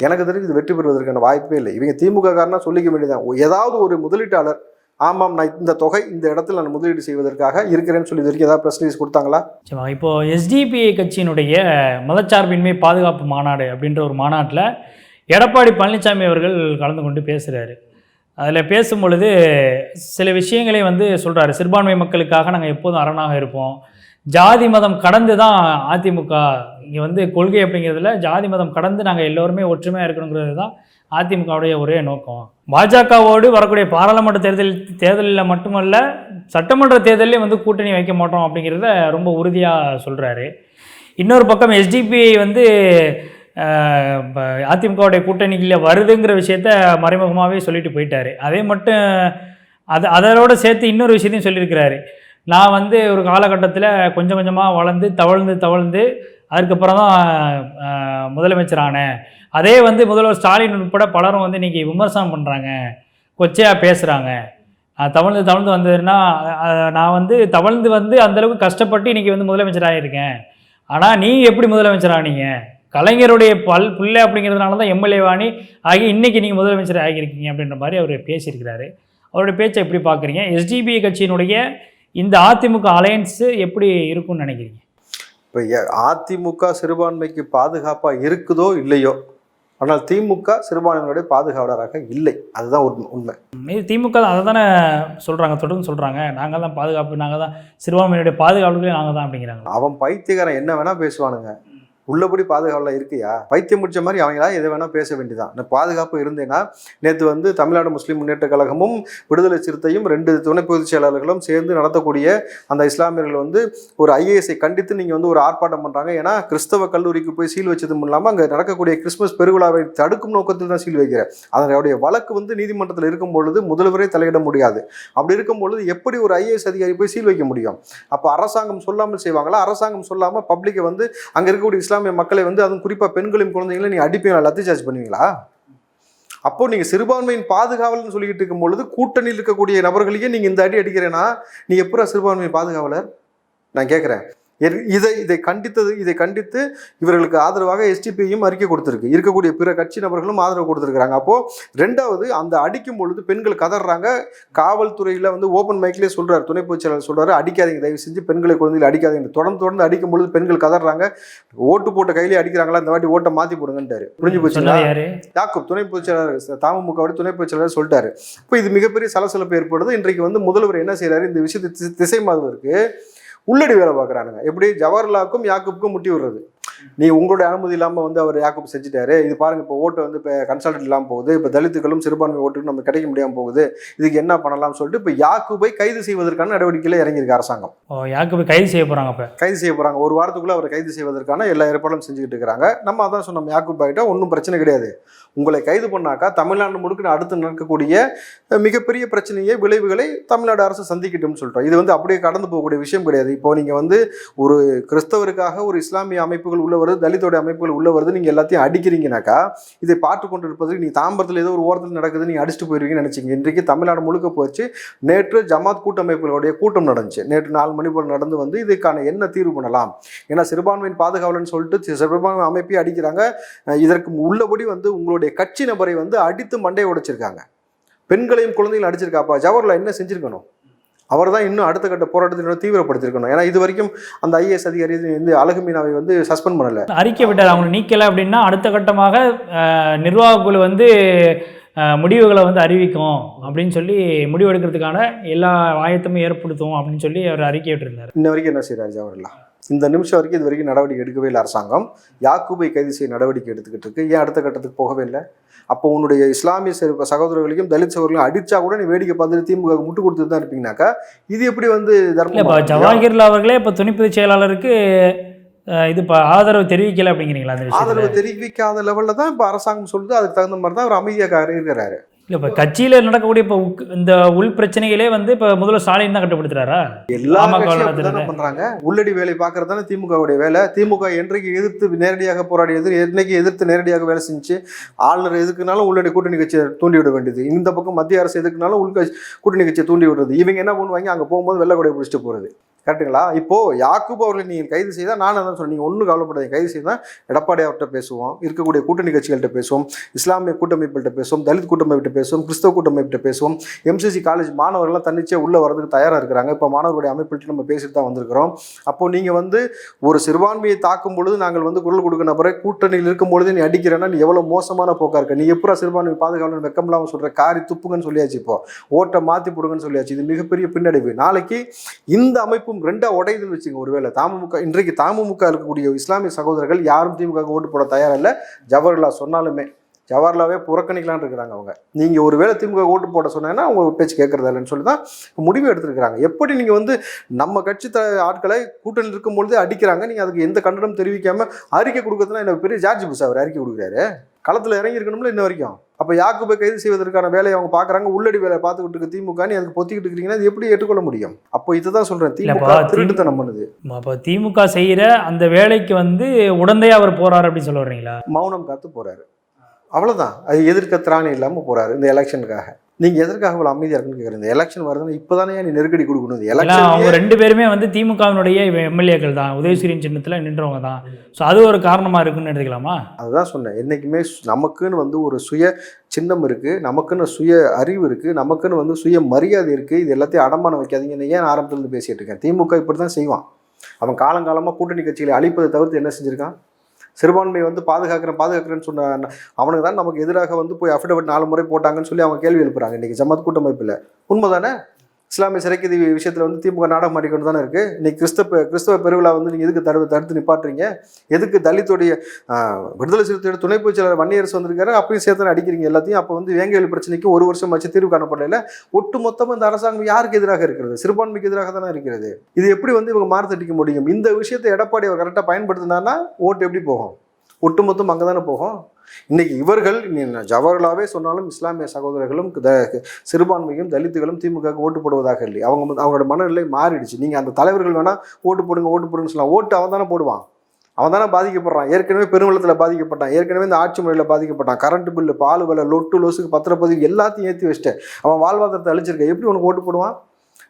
எனக்கு தெரிஞ்சு இது வெற்றி பெறுவதற்கான வாய்ப்பே இல்லை. இவங்க திமுக காரனா சொல்லிக்க வேண்டியதான் ஏதாவது ஒரு முதலீட்டாளர் ஆமாம் நான் இந்த தொகை இந்த இடத்துல நான் முதலீடு செய்வதற்காக இருக்கிறேன்னு சொல்லி இது வரைக்கும் ஏதாவது ப்ரெஸ் ரிலீஸ் கொடுத்தாங்களா? சரிம்மா இப்போ எஸ்டிபிஐ கட்சியினுடைய மதச்சார்பின்மை பாதுகாப்பு மாநாடு அப்படின்ற ஒரு மாநாட்டில் எடப்பாடி பழனிசாமி அவர்கள் கலந்து கொண்டு பேசுகிறாரு அதில் பேசும் பொழுது சில விஷயங்களை வந்து சொல்கிறாரு சிறுபான்மை மக்களுக்காக நாங்கள் எப்போதும் அரணாக இருப்போம். ஜாதி மதம் கடந்து தான் அதிமுக இங்கே வந்து கொள்கை அப்படிங்கிறதுல ஜாதி மதம் கடந்து நாங்கள் எல்லோருமே ஒற்றுமையாக இருக்கணுங்கிறது தான் அதிமுகவுடைய ஒரே நோக்கம். பாஜகவோடு வரக்கூடிய பாராளுமன்ற தேர்தல் தேர்தலில் மட்டுமல்ல சட்டமன்ற தேர்தலிலே வந்து கூட்டணி வைக்க மாட்டோம் அப்படிங்கிறத ரொம்ப உறுதியாக சொல்கிறாரு இன்னொரு பக்கம் எஸ்டிபிஐ வந்து அதிமுகவுடைய கூட்டணியில் வருதுங்கிற விஷயத்த மறைமுகமாகவே சொல்லிட்டு போயிட்டாரு. அதே மட்டும் அது அதோட சேர்த்து இன்னொரு விஷயத்தையும் சொல்லியிருக்கிறாரு. நான் வந்து ஒரு காலகட்டத்தில் கொஞ்சம் கொஞ்சமாக வளர்ந்து தவழ்ந்து தவழ்ந்து அதுக்கப்புறம் தான் முதலமைச்சரானேன். அதே வந்து முதல்வர் ஸ்டாலின் உட்பட பலரும் வந்து இன்றைக்கி விமர்சனம் பண்ணுறாங்க கொச்சையாக பேசுகிறாங்க நான் தவழ்ந்து தவழ்ந்து வந்ததுன்னா நான் வந்து தவழ்ந்து வந்து அந்தளவுக்கு கஷ்டப்பட்டு இன்றைக்கி வந்து முதலமைச்சராக இருக்கேன் ஆனால் நீ எப்படி முதலமைச்சர் கலைஞருடைய பல் பிள்ளை அப்படிங்கிறதுனால தான் எம்எல்ஏ வாணி ஆகி இன்றைக்கி நீங்கள் முதலமைச்சர் ஆகியிருக்கீங்க அப்படின்ற மாதிரி அவர் பேசியிருக்கிறாரு. அவருடைய பேச்சை எப்படி பார்க்குறீங்க எஸ்டிபி கட்சியினுடைய இந்த அதிமுக அலையன்ஸு எப்படி இருக்கும்னு நினைக்கிறீங்க? இப்போ அதிமுக சிறுபான்மைக்கு பாதுகாப்பாக இருக்குதோ இல்லையோ ஆனால் திமுக சிறுபான்மையினுடைய பாதுகாவலராக இல்லை. அதுதான் உண்மை திமுக தான் அதை தானே சொல்கிறாங்க தொடர்ந்து சொல்கிறாங்க நாங்கள் தான் பாதுகாப்பு நாங்கள் தான் சிறுபான்மையினுடைய பாதுகாப்புகளே நாங்கள் தான் அப்படிங்கிறாங்க. அவன் பைத்தியக்காரன் என்ன வேணா பேசுவானுங்க. உள்ளபடி பாதுகாவலாம் இருக்கியா? பைத்தியம் முடிச்ச மாதிரி அவங்களா எதை வேணா பேச வேண்டியதான் நான் பாதுகாப்பு இருந்தேன்னா நேற்று வந்து தமிழ்நாடு முஸ்லீம் முன்னேற்ற கழகமும் விடுதலை சிறுத்தையும் ரெண்டு துணை பொதுச் செயலாளர்களும் சேர்ந்து நடத்தக்கூடிய அந்த இஸ்லாமியர்கள் வந்து ஒரு ஐஏஎஸ்ஐ கண்டித்து நீங்கள் வந்து ஒரு ஆர்ப்பாட்டம் பண்ணுறாங்க ஏன்னா கிறிஸ்தவ கல்லூரிக்கு போய் சீல் வச்சதும் இல்லாமல் அங்கே நடக்கக்கூடிய கிறிஸ்மஸ் பெருவிழாவை தடுக்கும் நோக்கத்தில் தான் சீல் வைக்கிறேன். அதனுடைய வழக்கு வந்து நீதிமன்றத்தில் இருக்கும் பொழுது முதல்வரே தலையிட முடியாது. அப்படி இருக்கும் பொழுது எப்படி ஒரு ஐஏஎஸ் அதிகாரி போய் சீல் வைக்க முடியும்? அப்போ அரசாங்கம் சொல்லாமல் செய்வாங்களா? அரசாங்கம் சொல்லாமல் பப்ளிக்கை வந்து அங்கே இருக்கக்கூடிய இஸ்லாம் இஸ்லாமிய மக்களை வந்து அதுவும் குறிப்பாக பெண்களையும் குழந்தைகளை நீங்கள் அடிப்பீங்களா லத்தி சார்ஜ் பண்ணுவீங்களா? அப்போ நீங்கள் சிறுபான்மையின் பாதுகாவலர்னு சொல்லிக்கிட்டு இருக்கும் பொழுது கூட்டணியில் இருக்கக்கூடிய நபர்களையே நீங்கள் இந்த அடி அடிக்கிறேன்னா நீ எப்படா சிறுபான்மையின் பாதுகாவலர்? நான் கேட்குறேன் இதை இதை கண்டித்தது இதை கண்டித்து இவர்களுக்கு ஆதரவாக எஸ்டிபியும் அறிக்கை கொடுத்துருக்கு. இருக்கக்கூடிய பிற கட்சி நபர்களும் ஆதரவு கொடுத்துருக்காங்க அப்போ ரெண்டாவது அந்த அடிக்கும் பொழுது பெண்கள் கதறாங்க காவல்துறையில் வந்து ஓப்பன் மைக்லேயே சொல்றாரு. துணை பொதுச் செயலாளர் சொல்றாரு அடிக்காதீங்க தயவு செஞ்சு பெண்களை குழந்தைகளை அடிக்காதீங்க. தொடர்ந்து தொடர்ந்து அடிக்கும் பொழுது பெண்கள் கதறாங்க ஓட்டு போட்ட கையிலே அடிக்கிறாங்களா? இந்த வாட்டி ஓட்டை மாத்தி போடுங்கன்ட்டாரு. புரிஞ்சு யாரு? யாக்கூப் துணை பொதுச் செயலாளர் தமுகவோட துணை பொதுச் செயலாளர் சொல்லிட்டாரு. இப்போ இது மிகப்பெரிய சலசலப்பு ஏற்படுது. இன்றைக்கு வந்து முதல்வர் என்ன செய்றாரு? இந்த விஷயத்தை திசை- திசை மாறுவதற்கு உள்ளடி வேலை பார்க்குறானுங்க. எப்படி? ஜவஹர்லாக்கும் யாக்கூப்புக்கும் முட்டி விடுறது. நீ உங்களுடைய அனுமதி இல்லாமல் வந்து அவர் யாக்கப் செஞ்சுட்டாரு. இது பாருங்க இப்போ ஓட்டு வந்து இப்போ கன்சல்டன்ட் இல்லாமல் போகுது. இப்போ தலித்துகளும் சிறுபான்மை ஓட்டுக்கு நம்ம கிடைக்க முடியாமல் போகுது. இதுக்கு என்ன பண்ணலாம்னு சொல்லிட்டு இப்போ யாக்குபை கைது செய்வதற்கான நடவடிக்கையில் இறங்கியிருக்கு அரசாங்கம். ஓ யாக்கு கைது செய்ய போகிறாங்க அப்போ? கைது செய்ய போறாங்க. ஒரு வாரத்துக்குள்ள அவரை கைது செய்வதற்கான எல்லா ஏற்பாடும் செஞ்சுக்கிட்டு இருக்கிறாங்க. நம்ம அதான் சொன்னோம் யாக்கூப் ஆகிட்டா ஒன்றும் பிரச்சனை கிடையாது. உங்களை கைது பண்ணாக்கா தமிழ்நாடு முழுக்க அடுத்து நடக்கக்கூடிய மிகப்பெரிய பிரச்சனையை விளைவுகளை தமிழ்நாடு அரசு சந்திக்கட்டும்னு சொல்லிட்டோம் இது வந்து அப்படியே கடந்து போகக்கூடிய விஷயம் கிடையாது. இப்போ நீங்க வந்து ஒரு கிறிஸ்தவருக்காக ஒரு இஸ்லாமிய அமைப்புகள் உள்ள வருது தலித்தோட அமைப்புகள் உள்ள வருது நீங்க எல்லாத்தையும் அடிக்கிறீங்கனாக்கா இதை பார்த்து கொண்டு இருப்பதற்கு நீ தாம்பரத்தில் ஏதோ ஒரு ஓரத்தில் நடக்குது நீ அடிச்சுட்டு போயிருவீங்கன்னு நினச்சிங்க. இன்றைக்கு தமிழ்நாடு முழுக்க போச்சு. நேற்று ஜமாத் கூட்டமைப்புகளுடைய கூட்டம் நடந்துச்சு. நேற்று நாலு மணி போல் நடந்து வந்து இதுக்கான என்ன தீர்வு பண்ணலாம்? ஏன்னா சிறுபான்மையின் பாதுகாவலன்னு சொல்லிட்டு சிறுபான்மை அமைப்பை அடிக்கிறாங்க. இதற்கு உள்ளபடி வந்து உங்களுடைய கட்சி நபரை வந்து அடித்து மண்டையை உடைச்சிருக்காங்க. பெண்களையும் குழந்தைகளையும் அடிச்சிருக்காப்பா? ஜவஹர்லால் என்ன செஞ்சிருக்கணும்? அவர் தான் இன்னும் அடுத்த கட்ட போராட்டத்தை இன்னும் தீவிரப்படுத்திருக்கணும் ஏன்னா இது வரைக்கும் அந்த ஐஏஎஸ் அதிகாரி வந்து அழகு மீனாவை வந்து சஸ்பெண்ட் பண்ணல. அறிக்கை விட்டார். அவங்க நீக்கலை அப்படின்னா அடுத்த கட்டமாக அஹ், நிர்வாகக் குழு வந்து முடிவுகளை வந்து அறிவிக்கும் அப்படின்னு சொல்லி முடிவெடுக்கிறதுக்கான எல்லா ஆயத்தமும் ஏற்படுத்தும் அப்படின்னு சொல்லி அவர் அறிக்கை விட்டிருந்தார். இன்ன வரைக்கும் என்ன செய்யறாரு ஜவஹர்லால்? இந்த நிமிஷம் வரைக்கும் இது வரைக்கும் நடவடிக்கை எடுக்கவே இல்லை அரசாங்கம். யாக்கூபை கைது செய்ய நடவடிக்கை எடுத்துக்கிட்டு இருக்கு. ஏன் அடுத்த கட்டத்துக்கு போகவே இல்லை? அப்போ உன்னுடைய இஸ்லாமிய சகோதரர்களையும் தலித் சகோதரர்களையும் அடிச்சா கூட நீ வேடிக்கை பார்த்துட்டு திமுக முட்டு கொடுத்துட்டு தான் இருப்பீங்கனாக்கா இது எப்படி வந்து தர்மம் ஜவாஹிர்லா அவர்களே இப்போ துணைப்பொதுச் செயலாளருக்கு இது இப்போ ஆதரவு தெரிவிக்கலை அப்படிங்கிறீங்களா ஆதரவு தெரிவிக்காத லெவல்ல தான் இப்போ அரசாங்கம் சொல்லுது. அதுக்கு தகுந்த மாதிரி தான் அவர் அமைதியாக இருக்கிறாரு இல்லை இப்போ கட்சியில் நடக்கக்கூடிய இப்போ இந்த உள் பிரச்சனைகளே வந்து இப்போ முதல்வர் ஸ்டாலின் தான் கட்டுப்படுத்துறாரா? எல்லா. பண்றாங்க. உள்ளடி வேலை பார்க்கறது திமுகவுடைய வேலை. திமுக என்றைக்கு எதிர்த்து நேரடியாக போராடியது என்னைக்கு எதிர்த்து நேரடியாக வேலை செஞ்சு ஆளுநர் எதுக்குனாலும் உள்ளடி கூட்டணி கட்சியை தூண்டி விட வேண்டியது. இந்த பக்கம் மத்திய அரசு எதுக்குனாலும் உள் கட்சி- கூட்டணி கட்சியை தூண்டி விடுறது இவங்க என்ன பண்ணுவாங்க? அங்க போகும்போது வெள்ளை கொடையை பிடிச்சிட்டு போறது. கரெக்டுங்களா இப்போ யாக்கூப் அவர்களை நீங்கள் கைது செய்தால் நான் என்ன சொன்னேன்? நீங்கள் ஒன்றும் கவலைப்படாதீங்க. கைது செய்தால் எடப்பாடி அவர்கிட்ட பேசுவோம். இருக்கக்கூடிய கூட்டணி கட்சிகள்கிட்ட பேசுவோம். இஸ்லாமிய கூட்டமைப்புகள்கிட்ட பேசுவோம். தலித் கூட்டமைப்பிட்ட பேசுவோம். கிறிஸ்தவ கூட்டமைப்பிட்ட பேசுவோம். எம்சிசி காலேஜ் மாணவர்கள்லாம் தன்னிச்சே உள்ளே வரதுக்கு தயாராக இருக்கிறாங்க. இப்போ மாணவர்களுடைய அமைப்பிட்டு நம்ம பேசிட்டு தான் வந்திருக்கிறோம். அப்போது நீங்கள் வந்து ஒரு சிறுபான்மையை தாக்கும் பொழுது நாங்கள் வந்து குரல் கொடுக்க நபரை கூட்டணியில் இருக்கும் பொழுது நீ அடிக்கிறேன்னா நீ எவ்வளோ மோசமான போக்கா இருக்க? நீ எப்படா சிறுபான்மை பாதுகாவலன் வெக்கம் இல்லாமல் சொல்கிற காரி துப்புங்கன்னு சொல்லியாச்சு இப்போ. ஓட்டை மாற்றி போடுங்கன்னு சொல்லியாச்சு. இது மிகப்பெரிய பின்னடைவு. நாளைக்கு இந்த அமைப்பு அமைப்பும் ரெண்டா உடையுதுன்னு வச்சுங்க ஒருவேளை தாமுக இன்றைக்கு தாமுமுக இருக்கக்கூடிய இஸ்லாமிய சகோதரர்கள் யாரும் திமுக ஓட்டு போட தயாரா இல்லை. ஜவஹர்லால் சொன்னாலுமே ஜவஹர்லாவே புறக்கணிக்கலான்னு இருக்கிறாங்க அவங்க. நீங்க ஒருவேளை திமுக ஓட்டு போட சொன்னீங்கன்னா அவங்க பேச்சு கேட்கறது இல்லைன்னு சொல்லி தான் முடிவு எடுத்திருக்கிறாங்க. எப்படி நீங்க வந்து நம்ம கட்சி த ஆட்களை கூட்டணியில் இருக்கும்பொழுதே அடிக்கிறாங்க? நீங்க அதுக்கு எந்த கண்டனம் தெரிவிக்காம அறிக்கை கொடுக்கறதுனா என்ன பெரிய ஜார்ஜ் புஷ் அவர் அறிக்கை கொடுக்குறாரு. களத்துல இறங்கி இருக்கணும்ல இன்ன வரைக்கும். அப்ப யாக்குபை கைது செய்வதற்கான வேலையை அவங்க பாக்குறாங்க. உள்ளடி வேலை பார்த்துக்கிட்டு இருக்கு திமுக நீ அதுக்கு பொத்திக்கிட்டு இருக்கிறீங்கன்னா அது எப்படி ஏற்றுக்கொள்ள முடியும்? அப்போ இதுதான் சொல்றேன். திமுக திருட்டுத்தனம் பண்ணுது. அப்போ திமுக செய்கிற அந்த வேலைக்கு வந்து உடந்தையா அவர் போறாரு அப்படின்னு சொல்ல வர்றீங்களா? மௌனம் காத்து போறாரு. அவ்வளவுதான். அது எதிர்க்க திராணி இல்லாம போறாரு இந்த எலெக்ஷனுக்காக நீங்க எதற்காக இவ்வளவு அமைதியா இருக்குன்னு கேக்குறீங்க? இந்த எலெக்ஷன் வருதுன்னு இப்பதானே நீ நெருக்கடி கொடுக்கணும்? ஏன்னா அவங்க எலெக்ஷன் ரெண்டு பேருமே வந்து திமுகவினுடைய எம்எல்ஏக்கள் தான். உதயசூரியன் சின்னத்தில் நின்றவங்க தான். ஸோ அது ஒரு காரணமா இருக்குன்னு எடுத்துக்கலாமா அதுதான் சொன்னேன். என்னைக்குமே நமக்குன்னு வந்து ஒரு சுய சின்னம் இருக்கு. நமக்குன்னு சுய அறிவு இருக்கு. நமக்குன்னு வந்து சுய மரியாதை இருக்கு. இது எல்லாத்தையும் அடமானம் வைக்காதீங்கன்னு ஏன் ஆரம்பத்துல இருந்து பேசிட்டு இருக்கேன்? திமுக இப்படி தான் செய்வான். அவன் காலங்காலமா கூட்டணி கட்சிகளை அழிப்பதை தவிர்த்து என்ன செஞ்சிருக்கான்? சிறுபான்மையை வந்து பாதுகாக்கிறேன் பாதுகாக்கிறேன்னு சொன்ன அவனுக்கு தான் நமக்கு எதிராக வந்து போய் அஃபிடவிட் நாலு முறை போட்டாங்கன்னு சொல்லி அவங்க கேள்வி எழுப்புறாங்க. இன்றைக்கி ஜமாத் கூட்டமைப்பில். உண்மைதானே? இஸ்லாமிய சிறைக்கதி விஷயத்தில் வந்து திமுக நாடகம் மாட்டிக்கொண்டு தானே இருக்குது இன்னைக்கு கிறிஸ்தவ கிறிஸ்தவ பெருவிழா வந்து நீங்கள் எதுக்கு தடு தடுத்து நிப்பாட்டுறீங்க? எதுக்கு தலித்துடைய விடுதலை சிறுத்தையோட துணை பொதுச் வன்னியரசு வந்திருக்காரு அப்பயும் சேர்த்து அடிக்கிறீங்க எல்லாத்தையும். அப்போ வந்து வேங்கையில் பிரச்சனைக்கு ஒரு வருஷம் வச்சு தீர்வு காணப்படல ஒட்டு மொத்தமாக இந்த அரசாங்கம் யாருக்கு எதிராக இருக்கிறது? சிறுபான்மைக்கு எதிராக தானே இருக்கிறது. இது எப்படி வந்து இவங்க மாறுத்தட்டிக்க முடியும்? இந்த விஷயத்தை எடப்பாடி அவர் கரெக்டாக பயன்படுத்தினார்னா ஓட்டு எப்படி போகும்? ஒட்டுமொத்தம் அங்கே தானே போகும்? இன்னைக்கு இவர்கள் இனி ஜவஹர்லாவே சொன்னாலும் இஸ்லாமிய சகோதரர்களும் த- சிறுபான்மையும் தலித்துகளும் திமுக ஓட்டு போடுவதாக இல்லை. அவங்க அவங்களோட மனநிலை மாறிடுச்சு. நீங்கள் அந்த தலைவர்கள் வேணால் ஓட்டு போடுங்க ஓட்டு போடுங்கன்னு சொல்லலாம் ஓட்டு அவன் தானே போடுவான். அவன் தானே பாதிக்கப்படுறான். ஏற்கனவே பெருவெள்ளத்தில் பாதிக்கப்பட்டான். ஏற்கனவே இந்த ஆட்சி முறையில் பாதிக்கப்பட்டான். கரண்ட் பில்லு பால் விலை லொட்டு லொசுக்கு பத்திரப்பதிவு எல்லாத்தையும் ஏற்றி வச்சுட்டேன் அவன் வாழ்வாதாரத்தை அழிச்சிருக்கேன் எப்படி உனக்கு ஓட்டு போடுவான்?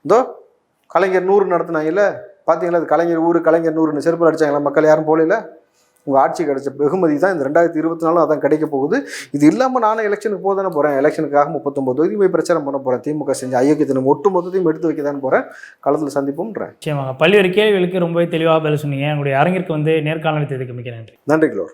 இதோ கலைஞர் நூறு நடத்தினாங்கல்ல? பார்த்தீங்களா அது கலைஞர் ஊர் கலைஞர் நூறுன்னு செருப்பு அடிச்சாங்களா? மக்கள் யாரும் போகல உங்கள் ஆட்சி கிடைச்ச வெகுமதி தான் இந்த ரெண்டாயிரத்தி இருபத்தி நாலும் அதான் கிடைக்க போகுது. இது இல்லாமல் நானும் எலெக்ஷனுக்கு போக தானே போகிறேன் எலெக்ஷனுக்காக முப்பத்தொம்பது தொகுதி போய் பிரச்சாரம் பண்ண போகிறேன் திமுக செஞ்ச ஐயோக்கியத்தினம் ஒட்டு மொத்தத்தையும் எடுத்து வைக்க தான் போகிறேன் களத்தில் சந்திப்போம்ன்றேன் நிச்சயமாக. பல்வேறு கேள்விகளுக்கு ரொம்பவே தெளிவாக பதில் சொன்னீங்க. உங்களுடைய அரங்கிற்கு வந்து நேர்காணல் அளித்ததுக்கு மிக்க நன்றி. நன்றி கிலோர்